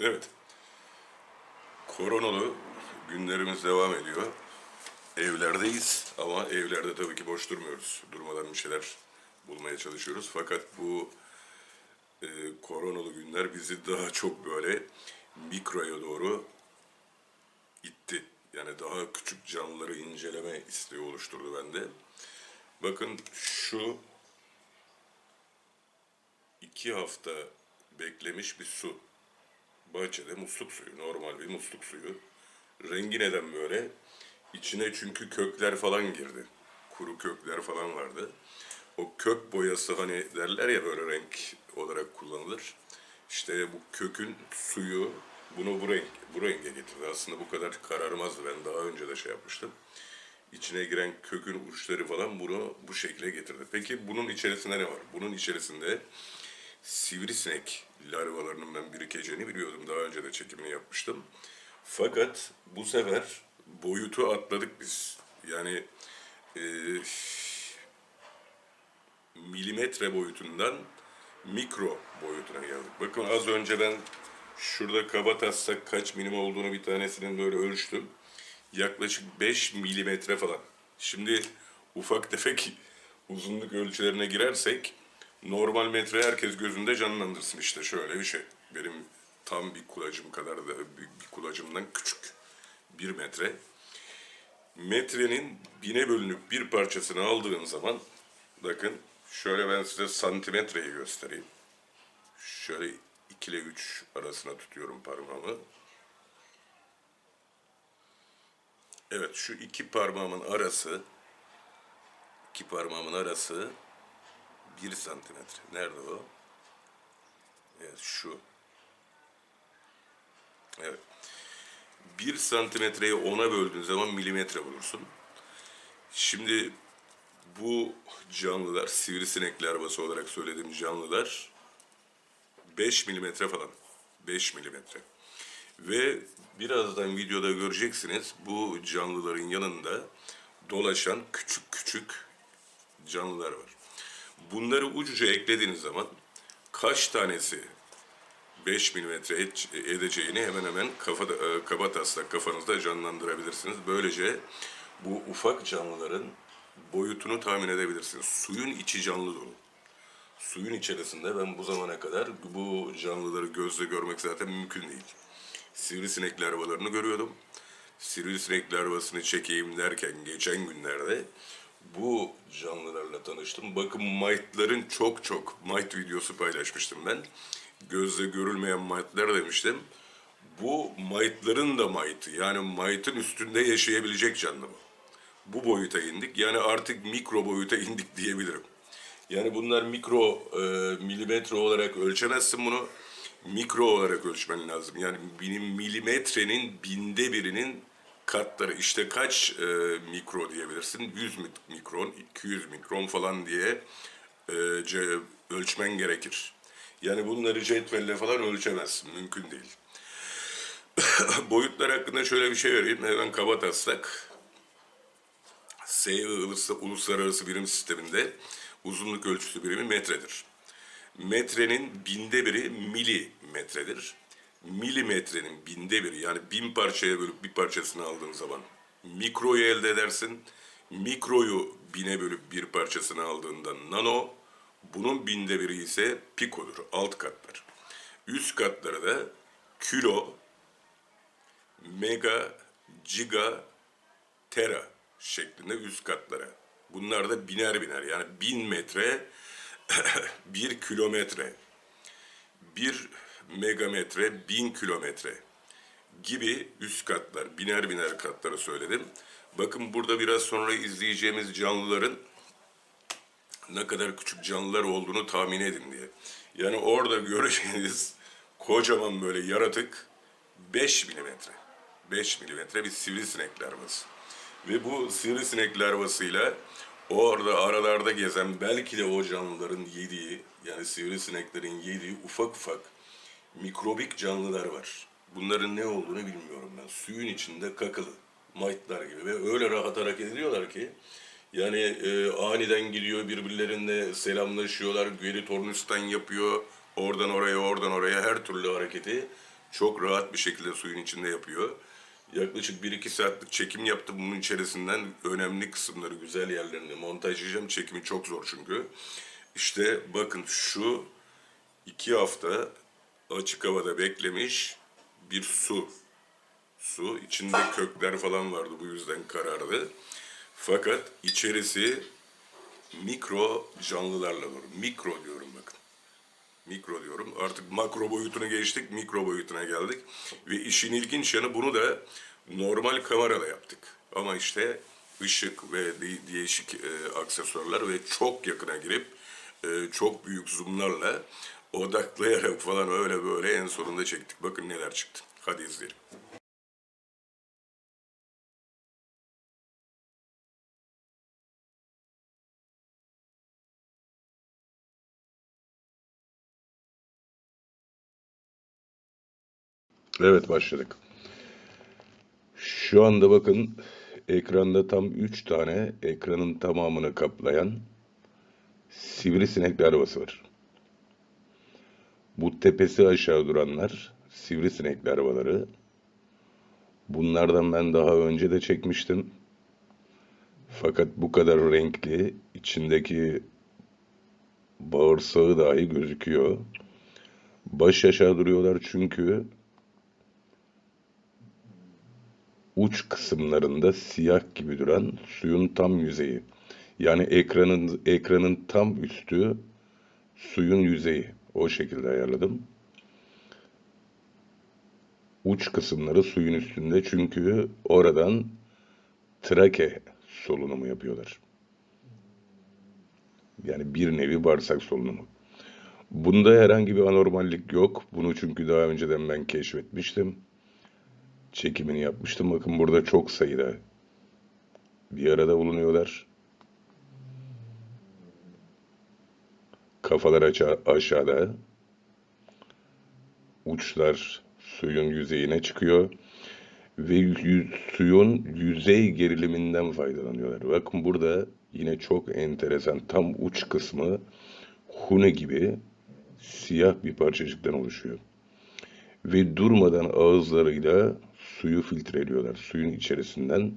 Evet. Koronalı günlerimiz devam ediyor. Evlerdeyiz ama evlerde tabii ki boş durmuyoruz. Durmadan bir şeyler bulmaya çalışıyoruz. Fakat bu e, koronalı günler bizi daha çok böyle mikroya doğru itti. Yani daha küçük canlıları inceleme isteği oluşturdu bende. Bakın şu iki hafta beklemiş bir su. Bahçede musluk suyu, normal bir musluk suyu. Rengi neden böyle? İçine çünkü kökler falan girdi. Kuru kökler falan vardı. O kök boyası hani derler ya böyle renk olarak kullanılır. İşte bu kökün suyu bunu bu renk bu renge getirdi. Aslında bu kadar kararmazdı. Ben daha önce de şey yapmıştım. İçine giren kökün uçları falan bunu bu şekilde getirdi. Peki bunun içerisinde ne var? Bunun içerisinde sivrisinek larvalarının ben birikeceğini biliyordum. Daha önce de çekimini yapmıştım. Fakat bu sefer boyutu atladık biz. Yani e, milimetre boyutundan mikro boyutuna geldik. Bakın az önce ben şurada kaba taslak kaç milim olduğunu bir tanesinin böyle ölçtüm. Yaklaşık 5 milimetre falan. Şimdi ufak tefek uzunluk ölçülerine girersek normal metre herkes gözünde canlandırsın işte şöyle bir şey. Benim tam bir kulacım kadar da bir, bir kulacımdan küçük bir metre. Metrenin bine bölünüp bir parçasını aldığın zaman bakın şöyle ben size santimetreyi göstereyim. Şöyle 2 ile 3 arasına tutuyorum parmağımı. Evet şu iki parmağımın arası iki parmağımın arası bir santimetre. Nerede o? Evet şu. Evet. Bir santimetreyi ona böldüğün zaman milimetre bulursun. Şimdi bu canlılar, sivrisinek larvası olarak söylediğim canlılar 5 milimetre falan. 5 milimetre. Ve birazdan videoda göreceksiniz bu canlıların yanında dolaşan küçük küçük canlılar var. Bunları ucuca eklediğiniz zaman kaç tanesi 5 milimetre et- edeceğini hemen hemen kafa, e, kaba taslak kafanızda canlandırabilirsiniz. Böylece bu ufak canlıların boyutunu tahmin edebilirsiniz. Suyun içi canlı dolu. Suyun içerisinde ben bu zamana kadar bu canlıları gözle görmek zaten mümkün değil. Sivrisinek larvalarını görüyordum. Sivrisinek larvasını çekeyim derken geçen günlerde bu canlılarla tanıştım. Bakın might'ların çok çok might videosu paylaşmıştım ben. Gözle görülmeyen might'lar demiştim. Bu might'ların da might'ı yani might'ın üstünde yaşayabilecek canlı bu. Bu boyuta indik. Yani artık mikro boyuta indik diyebilirim. Yani bunlar mikro e, milimetre olarak ölçemezsin bunu. Mikro olarak ölçmen lazım. Yani benim milimetrenin binde birinin katları. İşte kaç e, mikro diyebilirsin? 100 mik- mikron, 200 mikron falan diye e, ölçmen gerekir. Yani bunları cetvelle falan ölçemezsin. Mümkün değil. Boyutlar hakkında şöyle bir şey vereyim. Hemen kaba taslak. Uluslar- Uluslararası Birim Sistemi'nde uzunluk ölçüsü birimi metredir. Metrenin binde biri milimetredir. Milimetrenin binde biri yani bin parçaya bölüp bir parçasını aldığın zaman mikroyu elde edersin. Mikroyu bine bölüp bir parçasını aldığında nano, bunun binde biri ise pikodur, alt katlar. Üst katları da kilo, mega, giga, tera şeklinde üst katlara. Bunlar da biner biner yani bin metre, bir kilometre, bir megametre, bin kilometre gibi üst katlar, biner biner katları söyledim. Bakın burada biraz sonra izleyeceğimiz canlıların ne kadar küçük canlılar olduğunu tahmin edin diye. Yani orada göreceğiniz kocaman böyle yaratık 5 milimetre. 5 milimetre bir sivrisinek larvası. Ve bu sivrisinek larvasıyla orada aralarda gezen belki de o canlıların yediği yani sivrisineklerin yediği ufak ufak mikrobik canlılar var. Bunların ne olduğunu bilmiyorum ben. Suyun içinde kakılı, maytlar gibi ve öyle rahat hareket ediyorlar ki yani e, aniden gidiyor birbirlerine selamlaşıyorlar, geri tornistan yapıyor, oradan oraya, oradan oraya her türlü hareketi çok rahat bir şekilde suyun içinde yapıyor. Yaklaşık 1-2 saatlik çekim yaptım. Bunun içerisinden önemli kısımları, güzel yerlerini montajlayacağım. Çekimi çok zor çünkü. İşte bakın şu iki hafta açık havada beklemiş bir su. Su. içinde kökler falan vardı bu yüzden karardı. Fakat içerisi mikro canlılarla dolu. Mikro diyorum bakın. Mikro diyorum. Artık makro boyutuna geçtik, mikro boyutuna geldik. Ve işin ilginç yanı bunu da normal kamerada yaptık. Ama işte ışık ve de- değişik e, aksesuarlar ve çok yakına girip e, çok büyük zoomlarla odaklayarak falan öyle böyle en sonunda çektik. Bakın neler çıktı. Hadi izleyelim. Evet başladık. Şu anda bakın ekranda tam 3 tane ekranın tamamını kaplayan sivrisinek larvası var. Bu tepesi aşağı duranlar sivrisinek larvaları. Bunlardan ben daha önce de çekmiştim. Fakat bu kadar renkli, içindeki bağırsağı dahi gözüküyor. Baş aşağı duruyorlar çünkü uç kısımlarında siyah gibi duran suyun tam yüzeyi. Yani ekranın ekranın tam üstü suyun yüzeyi. O şekilde ayarladım. Uç kısımları suyun üstünde çünkü oradan trake solunumu yapıyorlar. Yani bir nevi bağırsak solunumu. Bunda herhangi bir anormallik yok. Bunu çünkü daha önceden ben keşfetmiştim çekimini yapmıştım. Bakın burada çok sayıda bir arada bulunuyorlar. Kafalar aşağı, aşağıda. Uçlar suyun yüzeyine çıkıyor. Ve suyun yüzey geriliminden faydalanıyorlar. Bakın burada yine çok enteresan tam uç kısmı hune gibi siyah bir parçacıktan oluşuyor. Ve durmadan ağızlarıyla suyu filtreliyorlar. Suyun içerisinden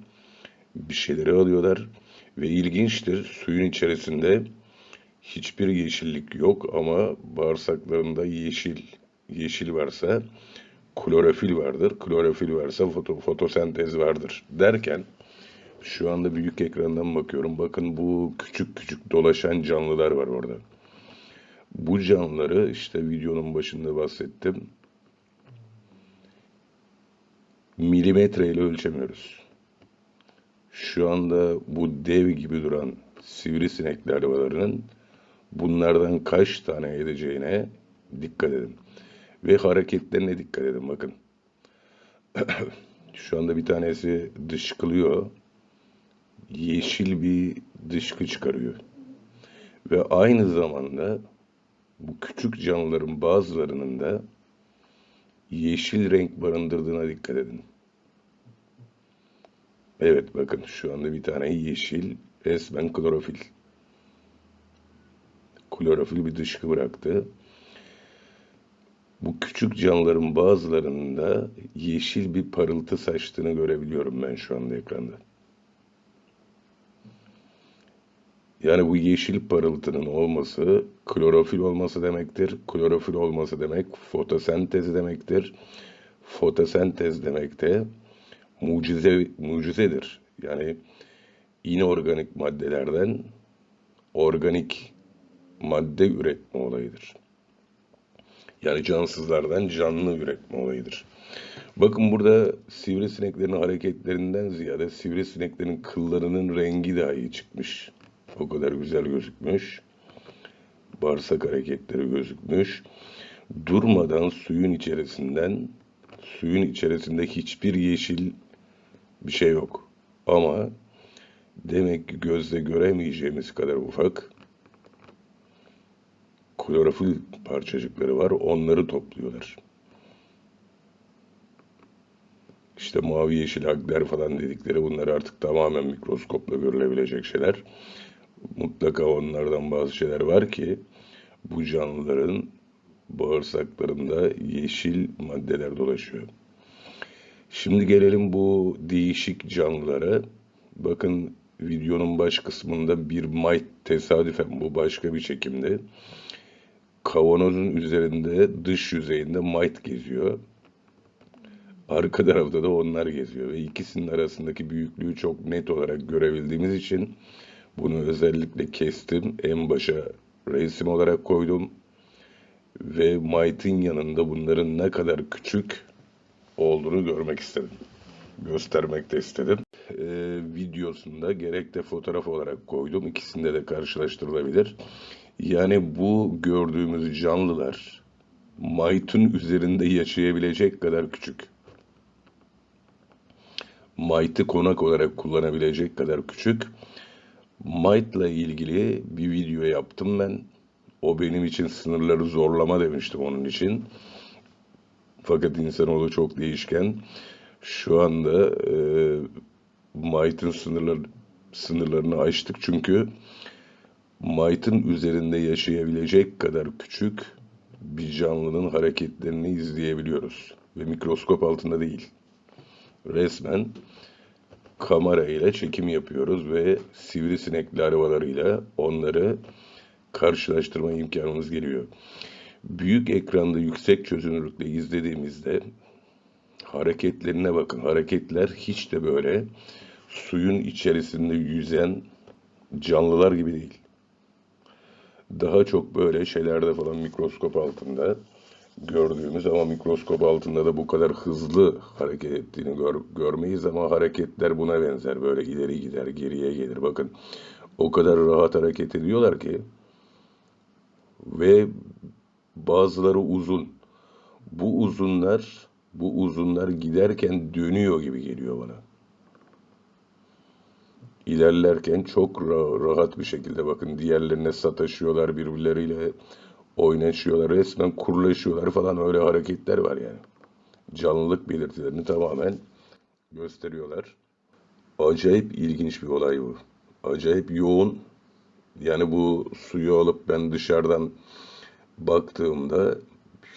bir şeyleri alıyorlar. Ve ilginçtir suyun içerisinde hiçbir yeşillik yok ama bağırsaklarında yeşil yeşil varsa klorofil vardır. Klorofil varsa foto, fotosentez vardır derken şu anda büyük ekrandan bakıyorum. Bakın bu küçük küçük dolaşan canlılar var orada. Bu canlıları işte videonun başında bahsettim. Milimetre ile ölçemiyoruz. Şu anda bu dev gibi duran sivrisinek larvalarının bunlardan kaç tane edeceğine dikkat edin. Ve hareketlerine dikkat edin bakın. Şu anda bir tanesi dışkılıyor. Yeşil bir dışkı çıkarıyor. Ve aynı zamanda bu küçük canlıların bazılarının da yeşil renk barındırdığına dikkat edin. Evet bakın şu anda bir tane yeşil resmen klorofil. Klorofil bir dışkı bıraktı. Bu küçük canlıların bazılarında yeşil bir parıltı saçtığını görebiliyorum ben şu anda ekranda. Yani bu yeşil parıltının olması klorofil olması demektir. Klorofil olması demek fotosentez demektir. Fotosentez demek de mucize mucizedir. Yani inorganik maddelerden organik madde üretme olayıdır. Yani cansızlardan canlı üretme olayıdır. Bakın burada sivrisineklerin hareketlerinden ziyade sivrisineklerin kıllarının rengi dahi çıkmış. O kadar güzel gözükmüş. Bağırsak hareketleri gözükmüş. Durmadan suyun içerisinden, suyun içerisinde hiçbir yeşil bir şey yok. Ama demek ki gözle göremeyeceğimiz kadar ufak klorofil parçacıkları var. Onları topluyorlar. İşte mavi yeşil algler falan dedikleri bunlar artık tamamen mikroskopla görülebilecek şeyler. Mutlaka onlardan bazı şeyler var ki bu canlıların bağırsaklarında yeşil maddeler dolaşıyor. Şimdi gelelim bu değişik canlılara. Bakın videonun baş kısmında bir mite tesadüfen bu başka bir çekimde. Kavanozun üzerinde dış yüzeyinde mite geziyor. Arka tarafta da onlar geziyor ve ikisinin arasındaki büyüklüğü çok net olarak görebildiğimiz için bunu özellikle kestim. En başa resim olarak koydum ve Mite'in yanında bunların ne kadar küçük olduğunu görmek istedim. Göstermek de istedim. Ee, videosunda gerek de fotoğraf olarak koydum. İkisinde de karşılaştırılabilir. Yani bu gördüğümüz canlılar Mite'ın üzerinde yaşayabilecek kadar küçük. Mite'ı konak olarak kullanabilecek kadar küçük. Mite'la ilgili bir video yaptım ben. O benim için sınırları zorlama demiştim onun için. Fakat insanoğlu çok değişken. Şu anda e, Mite'ın sınırlar, sınırlarını aştık çünkü Mite'ın üzerinde yaşayabilecek kadar küçük bir canlının hareketlerini izleyebiliyoruz. Ve mikroskop altında değil. Resmen kamera ile çekim yapıyoruz ve sivrisinek larvalarıyla onları karşılaştırma imkanımız geliyor. Büyük ekranda yüksek çözünürlükle izlediğimizde hareketlerine bakın. Hareketler hiç de böyle suyun içerisinde yüzen canlılar gibi değil. Daha çok böyle şeylerde falan mikroskop altında gördüğümüz ama mikroskop altında da bu kadar hızlı hareket ettiğini gör, görmeyiz ama hareketler buna benzer. Böyle ileri gider, geriye gelir. Bakın o kadar rahat hareket ediyorlar ki ve bazıları uzun. Bu uzunlar, bu uzunlar giderken dönüyor gibi geliyor bana. İlerlerken çok ra- rahat bir şekilde bakın diğerlerine sataşıyorlar birbirleriyle oynaşıyorlar resmen kurlaşıyorlar falan öyle hareketler var yani. Canlılık belirtilerini tamamen gösteriyorlar. Acayip ilginç bir olay bu. Acayip yoğun. Yani bu suyu alıp ben dışarıdan baktığımda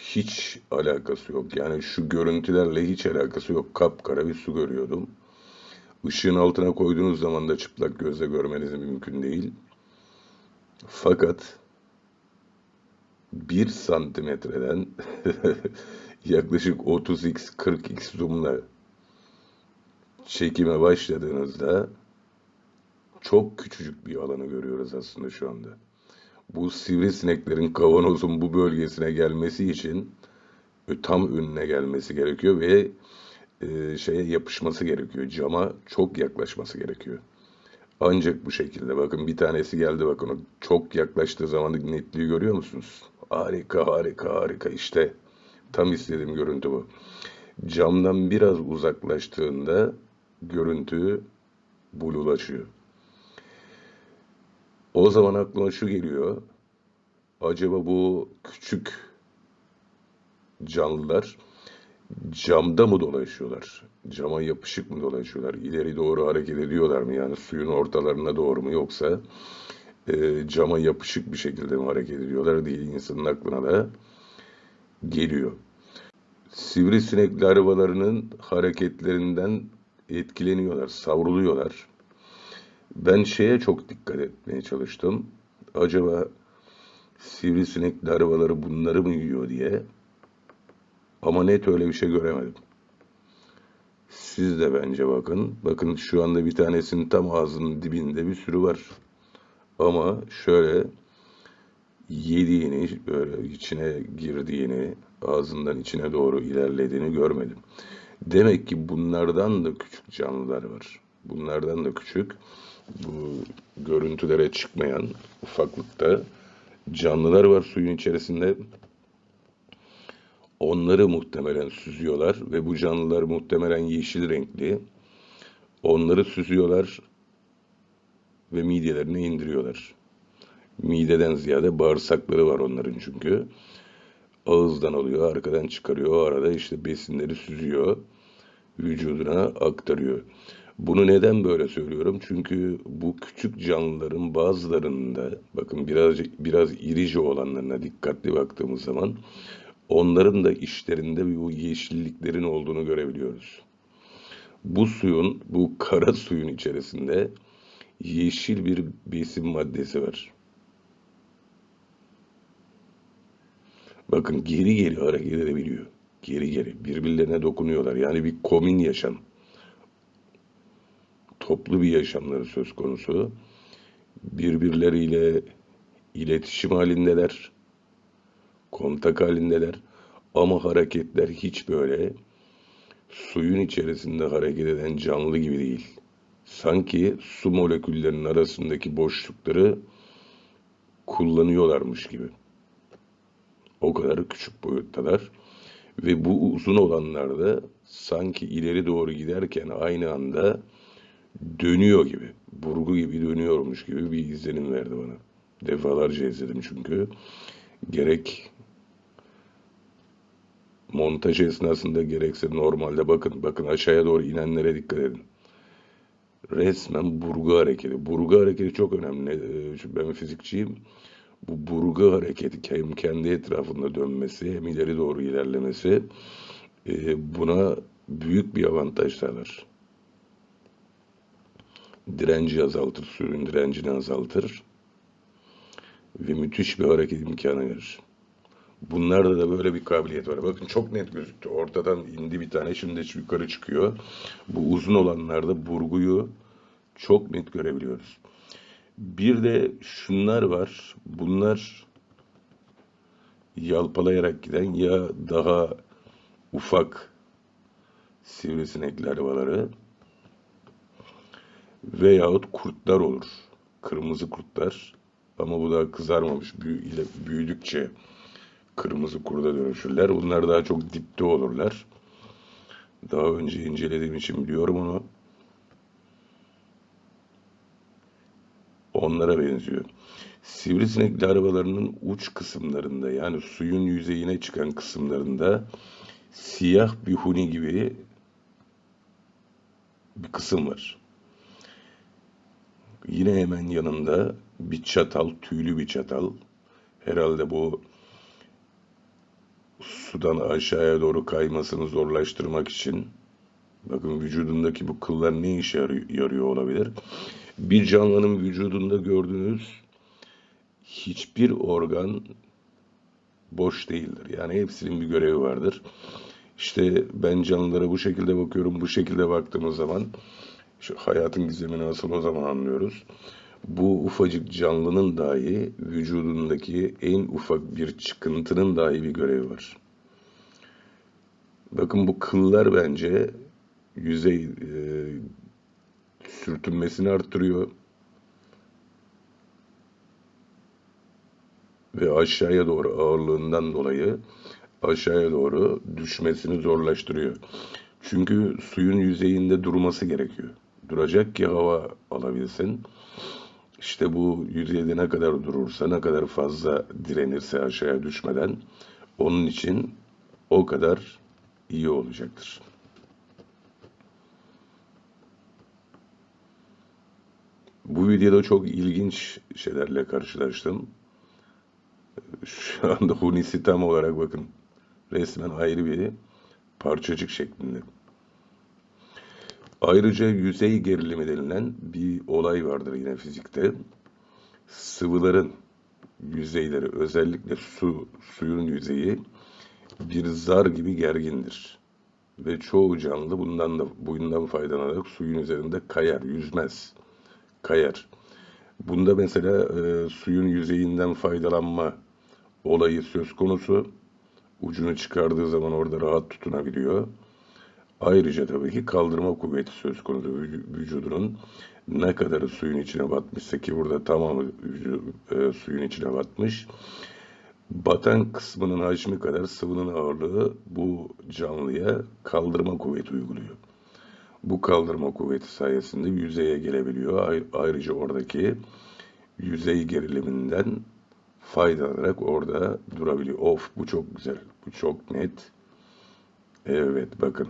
hiç alakası yok. Yani şu görüntülerle hiç alakası yok. Kapkara bir su görüyordum. Işığın altına koyduğunuz zaman da çıplak gözle görmeniz mümkün değil. Fakat bir santimetreden yaklaşık 30x 40x zoomla çekime başladığınızda çok küçücük bir alanı görüyoruz aslında şu anda. Bu sivrisineklerin kavanozun bu bölgesine gelmesi için tam önüne gelmesi gerekiyor ve e, şeye yapışması gerekiyor. Cama çok yaklaşması gerekiyor. Ancak bu şekilde bakın bir tanesi geldi bakın çok yaklaştığı zaman netliği görüyor musunuz? Harika harika harika işte tam istediğim görüntü bu. Camdan biraz uzaklaştığında görüntü bululaşıyor. O zaman aklıma şu geliyor. Acaba bu küçük canlılar camda mı dolaşıyorlar? Cama yapışık mı dolaşıyorlar? İleri doğru hareket ediyorlar mı? Yani suyun ortalarına doğru mu? Yoksa e, cama yapışık bir şekilde mi hareket ediyorlar diye insanın aklına da geliyor. Sivrisinek larvalarının hareketlerinden etkileniyorlar, savruluyorlar. Ben şeye çok dikkat etmeye çalıştım. Acaba sivrisinek larvaları bunları mı yiyor diye. Ama net öyle bir şey göremedim. Siz de bence bakın. Bakın şu anda bir tanesinin tam ağzının dibinde bir sürü var. Ama şöyle yediğini, böyle içine girdiğini, ağzından içine doğru ilerlediğini görmedim. Demek ki bunlardan da küçük canlılar var. Bunlardan da küçük, bu görüntülere çıkmayan ufaklıkta canlılar var suyun içerisinde. Onları muhtemelen süzüyorlar ve bu canlılar muhtemelen yeşil renkli. Onları süzüyorlar ve midelerine indiriyorlar. Mideden ziyade bağırsakları var onların çünkü. Ağızdan alıyor, arkadan çıkarıyor. O arada işte besinleri süzüyor, vücuduna aktarıyor. Bunu neden böyle söylüyorum? Çünkü bu küçük canlıların bazılarında bakın biraz biraz irice olanlarına dikkatli baktığımız zaman onların da işlerinde bu yeşilliklerin olduğunu görebiliyoruz. Bu suyun, bu kara suyun içerisinde yeşil bir besin maddesi var. Bakın geri geri hareket edebiliyor. Geri geri birbirlerine dokunuyorlar. Yani bir komün yaşam. Toplu bir yaşamları söz konusu. Birbirleriyle iletişim halindeler. Kontak halindeler. Ama hareketler hiç böyle suyun içerisinde hareket eden canlı gibi değil. Sanki su moleküllerinin arasındaki boşlukları kullanıyorlarmış gibi. O kadar küçük boyuttalar. Ve bu uzun olanlarda sanki ileri doğru giderken aynı anda dönüyor gibi, burgu gibi dönüyormuş gibi bir izlenim verdi bana. Defalarca izledim çünkü. Gerek montaj esnasında gerekse normalde bakın, bakın aşağıya doğru inenlere dikkat edin. Resmen burgu hareketi. Burgu hareketi çok önemli. Ee, Ben fizikçiyim. Bu burgu hareketi hem kendi etrafında dönmesi hem ileri doğru ilerlemesi e, buna büyük bir avantaj sağlar. Direnci azaltır, suyun direncini azaltır ve müthiş bir hareket imkanı verir. Bunlarda da böyle bir kabiliyet var. Bakın çok net gözüktü. Ortadan indi bir tane, şimdi yukarı çıkıyor. Bu uzun olanlarda burguyu çok net görebiliyoruz. Bir de şunlar var. Bunlar yalpalayarak giden ya daha ufak sivrisinek larvaları veyahut kurtlar olur. Kırmızı kurtlar. Ama bu daha kızarmamış. Büyü, büyüdükçe kırmızı kurda dönüşürler. Bunlar daha çok dipte olurlar. Daha önce incelediğim için biliyorum onu. Onlara benziyor. Sivrisinek larvalarının uç kısımlarında yani suyun yüzeyine çıkan kısımlarında siyah bir huni gibi bir kısım var. Yine hemen yanında bir çatal, tüylü bir çatal. Herhalde bu sudan aşağıya doğru kaymasını zorlaştırmak için bakın vücudundaki bu kıllar ne işe yarıyor olabilir? Bir canlının vücudunda gördüğünüz hiçbir organ boş değildir. Yani hepsinin bir görevi vardır. İşte ben canlılara bu şekilde bakıyorum. Bu şekilde baktığımız zaman şu hayatın gizemini asıl o zaman anlıyoruz. Bu ufacık canlının dahi vücudundaki en ufak bir çıkıntının dahi bir görevi var. Bakın bu kıllar bence yüzey e, sürtünmesini arttırıyor. Ve aşağıya doğru ağırlığından dolayı aşağıya doğru düşmesini zorlaştırıyor. Çünkü suyun yüzeyinde durması gerekiyor. Duracak ki hava alabilsin. İşte bu yüzeyde ne kadar durursa, ne kadar fazla direnirse aşağıya düşmeden onun için o kadar iyi olacaktır. Bu videoda çok ilginç şeylerle karşılaştım. Şu anda hunisi tam olarak bakın. Resmen ayrı bir parçacık şeklinde. Ayrıca yüzey gerilimi denilen bir olay vardır yine fizikte. Sıvıların yüzeyleri özellikle su suyun yüzeyi bir zar gibi gergindir. Ve çoğu canlı bundan da bundan faydalanarak suyun üzerinde kayar, yüzmez. Kayar. Bunda mesela e, suyun yüzeyinden faydalanma olayı söz konusu. Ucunu çıkardığı zaman orada rahat tutunabiliyor. Ayrıca tabii ki kaldırma kuvveti söz konusu vücudunun ne kadarı suyun içine batmışsa ki burada tamamı vücudu, e, suyun içine batmış. Batan kısmının hacmi kadar sıvının ağırlığı bu canlıya kaldırma kuvveti uyguluyor. Bu kaldırma kuvveti sayesinde yüzeye gelebiliyor. Ayrıca oradaki yüzey geriliminden faydalanarak orada durabiliyor. Of bu çok güzel. Bu çok net. Evet bakın.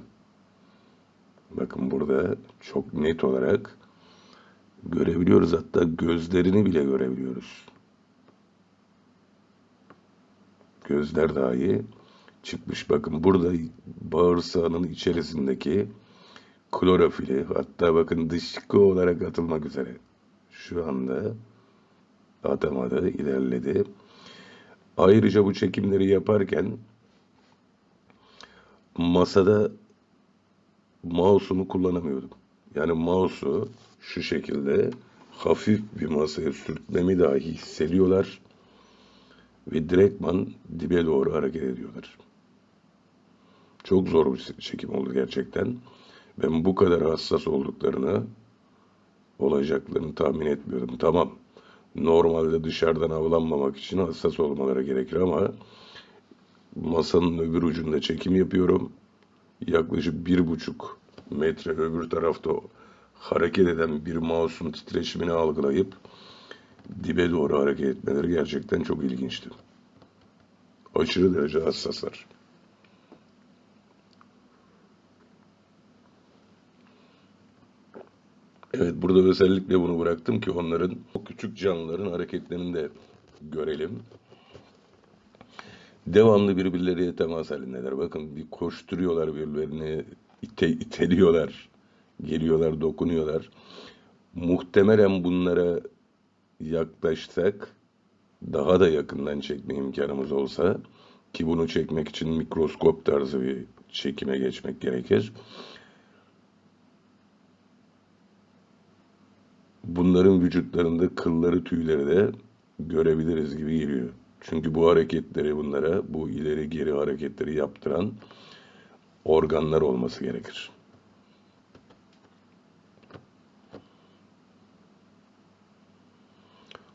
Bakın burada çok net olarak görebiliyoruz. Hatta gözlerini bile görebiliyoruz. Gözler dahi çıkmış. Bakın burada bağırsağının içerisindeki klorofili hatta bakın dışkı olarak atılmak üzere. Şu anda atamadı, ilerledi. Ayrıca bu çekimleri yaparken masada mouse'umu kullanamıyordum. Yani mouse'u şu şekilde hafif bir masaya sürtmemi dahi hissediyorlar ve direktman dibe doğru hareket ediyorlar. Çok zor bir çekim oldu gerçekten. Ben bu kadar hassas olduklarını olacaklarını tahmin etmiyordum. Tamam. Normalde dışarıdan avlanmamak için hassas olmaları gerekir ama masanın öbür ucunda çekim yapıyorum. Yaklaşık bir buçuk metre öbür tarafta hareket eden bir mouse'un titreşimini algılayıp dibe doğru hareket etmeleri gerçekten çok ilginçti. Aşırı derece hassaslar. Evet burada özellikle bunu bıraktım ki onların o küçük canlıların hareketlerini de görelim. Devamlı birbirleriyle temas halindeler. Bakın bir koşturuyorlar birbirlerini, ite, iteliyorlar, geliyorlar, dokunuyorlar. Muhtemelen bunlara yaklaşsak daha da yakından çekme imkanımız olsa ki bunu çekmek için mikroskop tarzı bir çekime geçmek gerekir. bunların vücutlarında kılları tüyleri de görebiliriz gibi geliyor. Çünkü bu hareketleri bunlara, bu ileri geri hareketleri yaptıran organlar olması gerekir.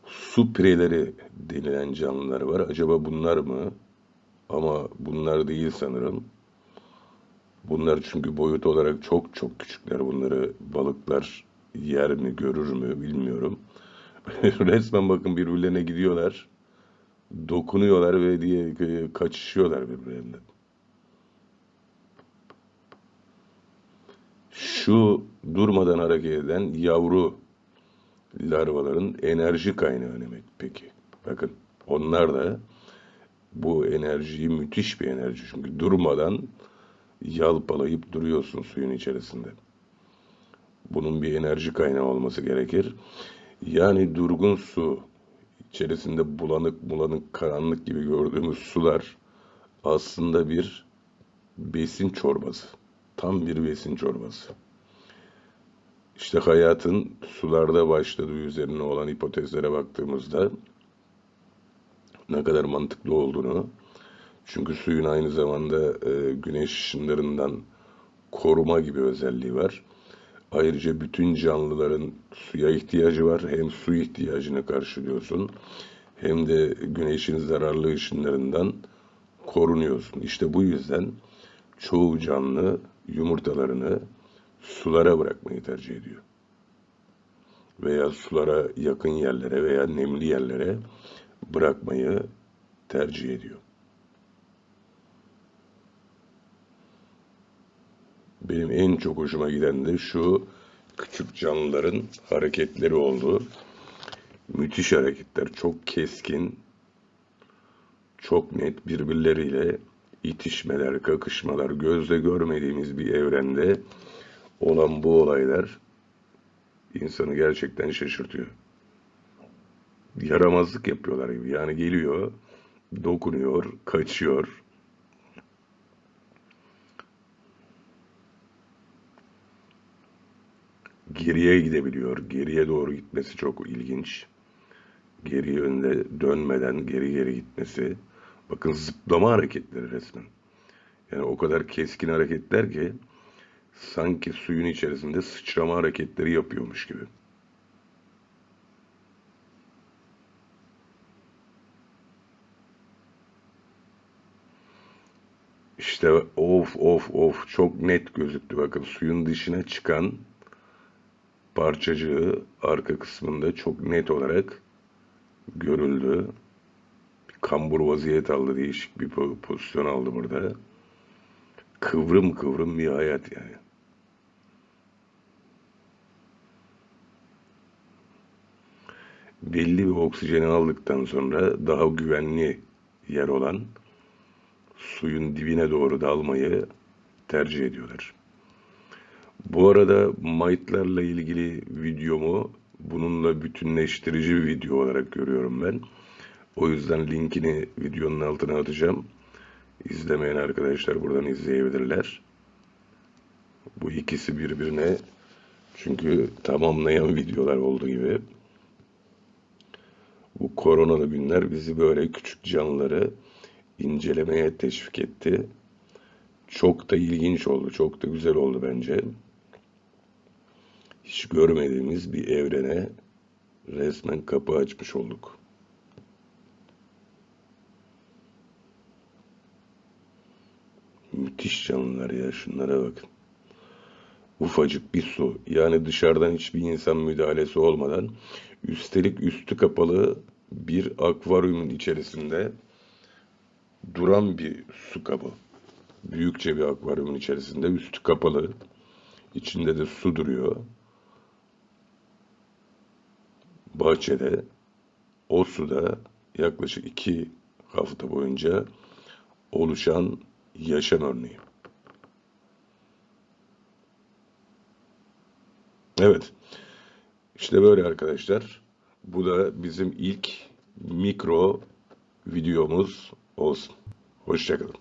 Su pireleri denilen canlılar var. Acaba bunlar mı? Ama bunlar değil sanırım. Bunlar çünkü boyut olarak çok çok küçükler. Bunları balıklar yer mi görür mü bilmiyorum. Resmen bakın birbirlerine gidiyorlar. Dokunuyorlar ve diye kaçışıyorlar birbirlerinden. Şu durmadan hareket eden yavru larvaların enerji kaynağı ne peki? Bakın onlar da bu enerjiyi müthiş bir enerji çünkü durmadan yalpalayıp duruyorsun suyun içerisinde. Bunun bir enerji kaynağı olması gerekir. Yani durgun su içerisinde bulanık bulanık karanlık gibi gördüğümüz sular aslında bir besin çorbası. Tam bir besin çorbası. İşte hayatın sularda başladığı üzerine olan hipotezlere baktığımızda ne kadar mantıklı olduğunu çünkü suyun aynı zamanda e, güneş ışınlarından koruma gibi özelliği var. Ayrıca bütün canlıların suya ihtiyacı var. Hem su ihtiyacını karşılıyorsun hem de güneşin zararlı ışınlarından korunuyorsun. İşte bu yüzden çoğu canlı yumurtalarını sulara bırakmayı tercih ediyor. Veya sulara yakın yerlere veya nemli yerlere bırakmayı tercih ediyor. Benim en çok hoşuma giden de şu küçük canlıların hareketleri oldu. Müthiş hareketler, çok keskin, çok net birbirleriyle itişmeler, kakışmalar, gözle görmediğimiz bir evrende olan bu olaylar insanı gerçekten şaşırtıyor. Yaramazlık yapıyorlar gibi. Yani geliyor, dokunuyor, kaçıyor, geriye gidebiliyor. Geriye doğru gitmesi çok ilginç. Geri yönde dönmeden geri geri gitmesi. Bakın zıplama hareketleri resmen. Yani o kadar keskin hareketler ki sanki suyun içerisinde sıçrama hareketleri yapıyormuş gibi. İşte of of of çok net gözüktü bakın suyun dışına çıkan parçacığı arka kısmında çok net olarak görüldü. Kambur vaziyet aldı, değişik bir pozisyon aldı burada. Kıvrım kıvrım bir hayat yani. Belli bir oksijeni aldıktan sonra daha güvenli yer olan suyun dibine doğru dalmayı tercih ediyorlar. Bu arada maytlarla ilgili videomu bununla bütünleştirici bir video olarak görüyorum ben. O yüzden linkini videonun altına atacağım. İzlemeyen arkadaşlar buradan izleyebilirler. Bu ikisi birbirine çünkü tamamlayan videolar olduğu gibi. Bu koronalı günler bizi böyle küçük canlıları incelemeye teşvik etti. Çok da ilginç oldu, çok da güzel oldu bence. Hiç görmediğimiz bir evrene resmen kapı açmış olduk. Müthiş canlılar ya, şunlara bakın. Ufacık bir su, yani dışarıdan hiçbir insan müdahalesi olmadan, üstelik üstü kapalı bir akvaryumun içerisinde duran bir su kabı. Büyükçe bir akvaryumun içerisinde üstü kapalı. İçinde de su duruyor. Bahçede o suda yaklaşık iki hafta boyunca oluşan yaşam örneği. Evet. İşte böyle arkadaşlar. Bu da bizim ilk mikro videomuz olsun. Hoşçakalın.